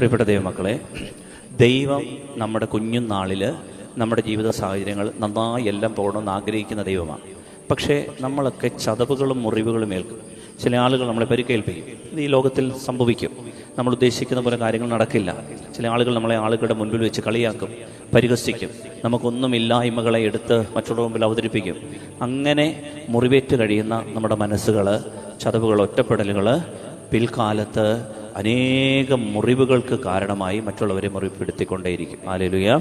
പ്രിയപ്പെട്ട ദൈവമക്കളെ ദൈവം നമ്മുടെ കുഞ്ഞുനാളിൽ നമ്മുടെ ജീവിത സാഹചര്യങ്ങൾ നന്നായി എല്ലാം പോകണമെന്ന് ആഗ്രഹിക്കുന്ന ദൈവമാണ്. പക്ഷേ നമ്മളൊക്കെ ചതവുകളും മുറിവുകളും ഏൽക്കും. ചില ആളുകൾ നമ്മളെ പരിക്കേൽപ്പിക്കും. ഈ ലോകത്തിൽ സംഭവിക്കും. നമ്മൾ ഉദ്ദേശിക്കുന്ന പോലെ കാര്യങ്ങൾ നടക്കില്ല. ചില ആളുകൾ നമ്മളെ ആളുകളുടെ മുൻപിൽ വെച്ച് കളിയാക്കും പരിഹസിക്കും. നമുക്കൊന്നുമില്ലായ്മകളെ എടുത്ത് മറ്റുള്ള മുമ്പിൽ അവതരിപ്പിക്കും. അങ്ങനെ മുറിവേറ്റ് കഴിയുന്ന നമ്മുടെ മനസ്സുകൾ ചതവുകൾ ഒറ്റപ്പെടലുകൾ പിൽക്കാലത്ത് അനേകം മുറിവുകൾക്ക് കാരണമായി മറ്റുള്ളവരെ മുറിപ്പെടുത്തിക്കൊണ്ടേയിരിക്കും. ആലലുയ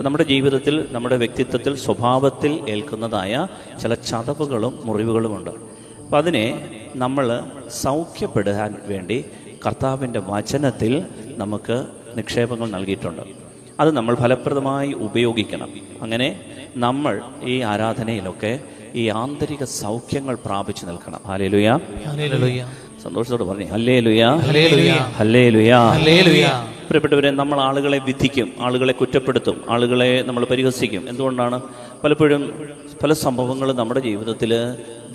നമ്മുടെ ജീവിതത്തിൽ നമ്മുടെ വ്യക്തിത്വത്തിൽ സ്വഭാവത്തിൽ ഏൽക്കുന്നതായ ചില ചതവുകളും മുറിവുകളുമുണ്ട്. അപ്പം അതിനെ നമ്മൾ സൗഖ്യപ്പെടാൻ വേണ്ടി കർത്താവിന്റെ വചനത്തിൽ നമുക്ക് നിക്ഷേപങ്ങൾ നൽകിയിട്ടുണ്ട്. അത് നമ്മൾ ഫലപ്രദമായി ഉപയോഗിക്കണം. അങ്ങനെ നമ്മൾ ഈ ആരാധനയിലൊക്കെ ഈ ആന്തരിക സൗഖ്യങ്ങൾ പ്രാപിച്ചു നിൽക്കണം. ഹാലേലുയ സന്തോഷത്തോട് പറഞ്ഞു. ഹല്ലേ ലുയാ ഹല്ലേ ലുയാ പ്രിയപ്പെട്ടവരെ നമ്മൾ ആളുകളെ വിധിക്കും ആളുകളെ കുറ്റപ്പെടുത്തും ആളുകളെ നമ്മൾ പരിഹസിക്കും. എന്തുകൊണ്ടാണ്? പലപ്പോഴും പല സംഭവങ്ങളും നമ്മുടെ ജീവിതത്തിൽ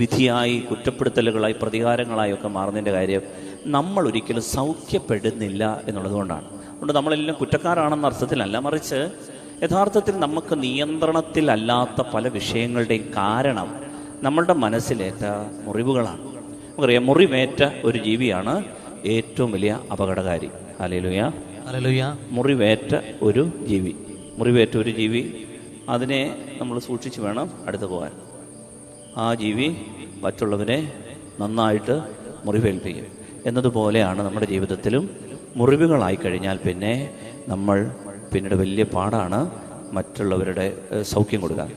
വിധിയായി കുറ്റപ്പെടുത്തലുകളായി പ്രതികാരങ്ങളായി ഒക്കെ മാറുന്നതിന്റെ കാര്യം നമ്മൾ ഒരിക്കലും സൗഖ്യപ്പെടുന്നില്ല എന്നുള്ളതുകൊണ്ടാണ്. അതുകൊണ്ട് നമ്മളെല്ലാം കുറ്റക്കാരാണെന്ന അർത്ഥത്തിലല്ല മറിച്ച് യഥാർത്ഥത്തിൽ നമുക്ക് നിയന്ത്രണത്തിലല്ലാത്ത പല വിഷയങ്ങളുടെയും കാരണം നമ്മളുടെ മനസ്സിലേറ്റ മുറിവുകളാണ്. നമുക്കറിയാം മുറിവേറ്റ ഒരു ജീവിയാണ് ഏറ്റവും വലിയ അപകടകാരി. അലലുയ അലലുയ മുറിവേറ്റ ഒരു ജീവി. മുറിവേറ്റ ഒരു ജീവി അതിനെ നമ്മൾ സൂക്ഷിച്ചു വേണം അടുത്ത് പോകാൻ. ആ ജീവി മറ്റുള്ളവരെ നന്നായിട്ട് മുറിവേൽപ്പിക്കും. എന്നതുപോലെയാണ് നമ്മുടെ ജീവിതത്തിലും മുറിവുകളായി കഴിഞ്ഞാൽ പിന്നെ നമ്മൾ പിന്നീട് വലിയ പാടാണ് മറ്റുള്ളവരുടെ സൗഖ്യം കൊടുക്കാൻ.